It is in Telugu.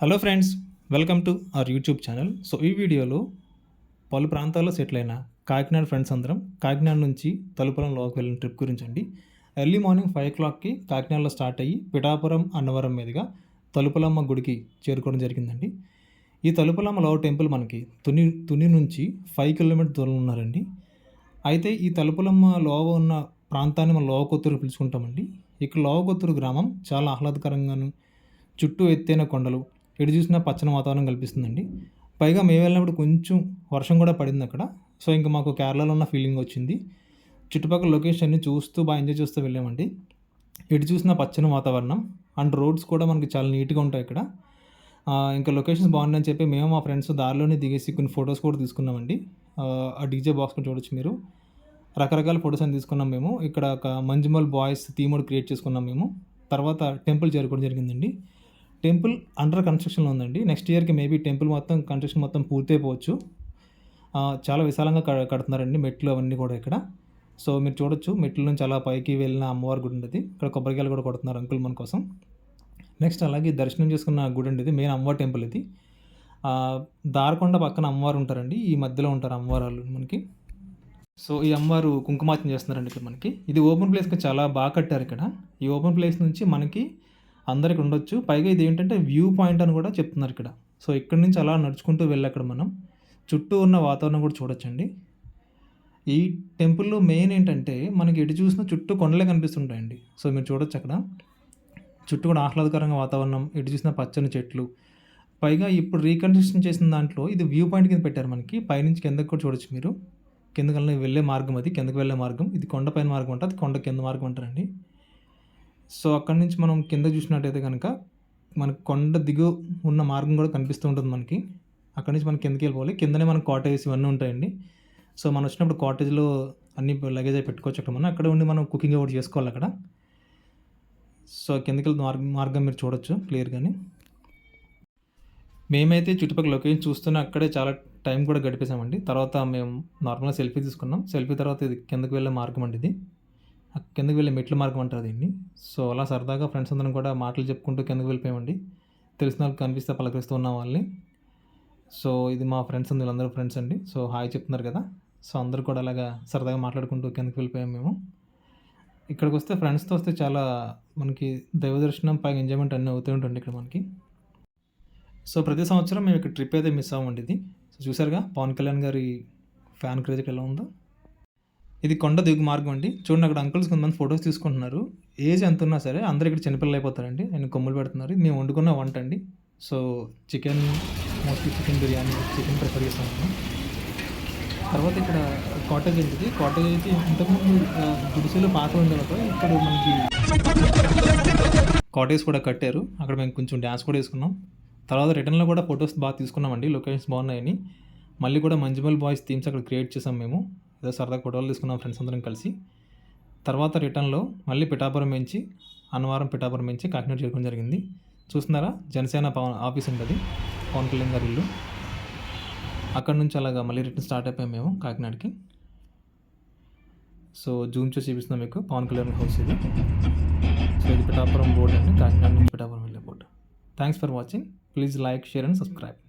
Hello friends welcome to our YouTube channel so ఈ వీడియోలో పలు ప్రాంతాల్లో సెటిల్ అయిన కాకినాడ ఫ్రెండ్స్ అందరం కాకినాడ నుంచి తలుపులంలోకి వెళ్ళిన ట్రిప్ గురించి అండి. ఎర్లీ మార్నింగ్ ఫైవ్ ఓ క్లాక్కి కాకినాడలో స్టార్ట్ అయ్యి పిఠాపురం అన్నవరం మీదుగా తలుపులమ్మ గుడికి చేరుకోవడం జరిగిందండి. ఈ తలుపులమ్మ లవ్ టెంపుల్ మనకి తుని తుని నుంచి ఫైవ్ కిలోమీటర్ దూరం ఉన్నారండి. అయితే ఈ తలుపులమ్మ లోవ ఉన్న ప్రాంతాన్ని మనం లోవకొత్తూరు పిలుచుకుంటామండి. ఇక్కడ లోవకొత్తూరు గ్రామం చాలా ఆహ్లాదకరంగాను చుట్టూ ఎత్తైన కొండలు ఎటు చూసినా పచ్చని వాతావరణం కల్పిస్తుందండి. పైగా మేము వెళ్ళినప్పుడు కొంచెం వర్షం కూడా పడింది అక్కడ. సో ఇంకా మాకు కేరళలో ఉన్న ఫీలింగ్ వచ్చింది. చుట్టుపక్కల లొకేషన్ అన్ని చూస్తూ బాగా ఎంజాయ్ చేస్తూ వెళ్ళామండి. ఎటు చూసినా పచ్చని వాతావరణం. అండ్ రోడ్స్ కూడా మనకి చాలా నీట్గా ఉంటాయి ఇక్కడ. ఇంకా లొకేషన్స్ బాగున్నాయని చెప్పి మేము మా ఫ్రెండ్స్ దారిలోనే దిగేసి కొన్ని ఫొటోస్ కూడా తీసుకున్నామండి. ఆ, డీజే బాక్స్ కూడా చూడొచ్చు మీరు. రకరకాల ఫొటోస్ అని తీసుకున్నాం మేము. ఇక్కడ ఒక మంజుమల్ బాయ్స్ థీమ్ క్రియేట్ చేసుకున్నాం మేము. తర్వాత టెంపుల్ చేరుకోవడం జరిగిందండి. టెంపుల్ అండర్ కన్స్ట్రక్షన్లో ఉందండి. నెక్స్ట్ ఇయర్కి మేబీ టెంపుల్ మొత్తం కన్స్ట్రక్షన్ మొత్తం పూర్తయిపోవచ్చు చాలా విశాలంగా క- కడుతున్నారండి మెట్లు అవన్నీ కూడా ఇక్కడ. సో మీరు చూడొచ్చు మెట్ల నుంచి అలా పైకి వెళ్ళిన అమ్మవారి గుడి ఉండేది. ఇక్కడ కొబ్బరికాయలు కూడా కొడుతున్నారు అంకుల్ మన కోసం. నెక్స్ట్ అలాగే దర్శనం చేసుకున్న గుడి అండి ఇది మెయిన్ అమ్మవారి టెంపుల్ ఇది. దారకొండ పక్కన అమ్మవారు ఉంటారండి. ఈ మధ్యలో ఉంటారు అమ్మవారు వాళ్ళు మనకి. సో ఈ అమ్మవారు కుంకుమార్చన చేస్తున్నారండి ఇక్కడ మనకి. ఇది ఓపెన్ ప్లేస్కి చాలా బాగా కట్టారు ఇక్కడ. ఈ ఓపెన్ ప్లేస్ నుంచి మనకి అందరికి ఉండొచ్చు. పైగా ఇది ఏంటంటే వ్యూ పాయింట్ అని కూడా చెప్తున్నారు ఇక్కడ. సో ఇక్కడ నుంచి అలా నడుచుకుంటూ వెళ్ళి అక్కడ మనం. చుట్టూ ఉన్న వాతావరణం కూడా చూడొచ్చండి. ఈ టెంపుల్లో మెయిన్ ఏంటంటే మనకి ఎటు చూసినా చుట్టూ కొండలే కనిపిస్తుంటాయండి. సో మీరు చూడొచ్చు అక్కడ. చుట్టూ కూడా ఆహ్లాదకరంగా వాతావరణం ఎటు చూసినా పచ్చని చెట్లు. పైగా ఇప్పుడు రీకన్స్ట్రక్షన్ చేసిన దాంట్లో ఇది వ్యూ పాయింట్ కింద పెట్టారు మనకి. పైనుంచి కిందకి కూడా చూడొచ్చు మీరు. కిందకి వెళ్ళే మార్గం అది. కిందకి వెళ్ళే మార్గం. ఇది కొండపైన మార్గం అంటే. అది కొండ కింద మార్గం అంటారండి. సో అక్కడి నుంచి మనం కింద చూసినట్టయితే కనుక మనకు కొండ దిగు ఉన్న మార్గం కూడా కనిపిస్తూ ఉంటుంది మనకి. అక్కడి నుంచి మనం కిందకి వెళ్ళిపోవాలి. కిందనే మనం కాటేజ్ ఇవన్నీ ఉంటాయండి. సో మనం వచ్చినప్పుడు కాటేజ్లో అన్ని లగేజ్ అయి పెట్టుకోవచ్చు అక్కడ మనం. అక్కడ ఉండి మనం కుకింగ్ ఒకటి చేసుకోవాలి అక్కడ. సో కిందకి వెళ్ళి మార్గం మార్గం మీరు చూడొచ్చు క్లియర్గాని మేమైతే చుట్టుపక్కల లొకేషన్ చూస్తూనే అక్కడే చాలా టైం కూడా గడిపేసామండి తర్వాత మేము నార్మల్గా సెల్ఫీ తీసుకున్నాం. సెల్ఫీ తర్వాత ఇది కిందకి వెళ్ళే మార్గం అండి ఇది. కిందకి వెళ్ళే మెట్ల మార్గం అంటారు దీన్ని. సో అలా సరదాగా ఫ్రెండ్స్ అందరం కూడా మాటలు చెప్పుకుంటూ కిందకి వెళ్ళిపోయామండి. తెలిసిన వాళ్ళకి కనిపిస్తే పలకరిస్తూ ఉన్న వాళ్ళని. సో ఇది మా ఫ్రెండ్స్ ఉంది వీళ్ళందరూ ఫ్రెండ్స్ అండి. సో హాయ్ చెప్తున్నారు కదా. సో అందరూ కూడా అలాగా సరదాగా మాట్లాడుకుంటూ కిందకి వెళ్ళిపోయాం మేము. ఇక్కడికి వస్తే ఫ్రెండ్స్తో వస్తే చాలా మనకి దైవ దర్శనం పైగా ఎంజాయ్మెంట్ అన్నీ అవుతూ ఉంటుంది ఇక్కడ మనకి. సో ప్రతి సంవత్సరం మేము ఇక్కడ ట్రిప్ అయితే మిస్ అవ్వండి ఇది. సో చూసారుగా పవన్ కళ్యాణ్ గారి ఫ్యాన్ క్రేజ్ ఎలా ఉందో. ఇది కొండ దిగు మార్గం అండి. చూడండి అక్కడ అంకుల్స్ కొంతమంది ఫొటోస్ తీసుకుంటున్నారు. ఏజ్ ఎంత ఉన్నా సరే అందరు ఇక్కడ చిన్నపిల్లలు అయిపోతారండి. నేను కొమ్ములు పెడుతున్నారు. మేము వండుకున్న వంట అండి. So chicken mostly chicken biryani chicken prefer చేస్తాం తర్వాత ఇక్కడ కాటేజ్ ఉంటుంది కాటేజ్ అయితే ఇంతకుముందు గుడిసెలు పాత ఉండేవారు ఇక్కడ మనకి కాటేజ్ కూడా కట్టారు. అక్కడ మేము కొంచెం డ్యాన్స్ కూడా వేసుకున్నాం తర్వాత రిటర్న్లో కూడా ఫొటోస్ బాగా తీసుకున్నామండి. లొకేషన్స్ బాగున్నాయని. మళ్ళీ కూడా మంజుమల్ బాయ్స్ థీమ్స్ అక్కడ క్రియేట్ చేసాం మేము. ఏదో సరదా ఫోటోలు తీసుకున్నాం ఫ్రెండ్స్ అందరం కలిసి. తర్వాత రిటర్న్లో మళ్ళీ పిఠాపురం నుంచి అన్నవరం పిఠాపురం నుంచి కాకినాడ చేరుకోవడం జరిగింది. చూస్తున్నారా? జనసేన పవన్ ఆఫీస్ ఉంటుంది. పవన్ కళ్యాణ్ గారి ఇల్లు. అక్కడ నుంచి అలాగా మళ్ళీ రిటర్న్ స్టార్ట్ అయిపోయాం మేము కాకినాడకి. సో జూమ్ చేసి చూపిస్తున్నాం మీకు. పవన్ కళ్యాణ్ హౌస్ ఇది. సో ఇది పిఠాపురం బోర్డు అండి. కాకినాడ నుంచి పిఠాపురం వెళ్ళే board. Thanks for watching please like share and subscribe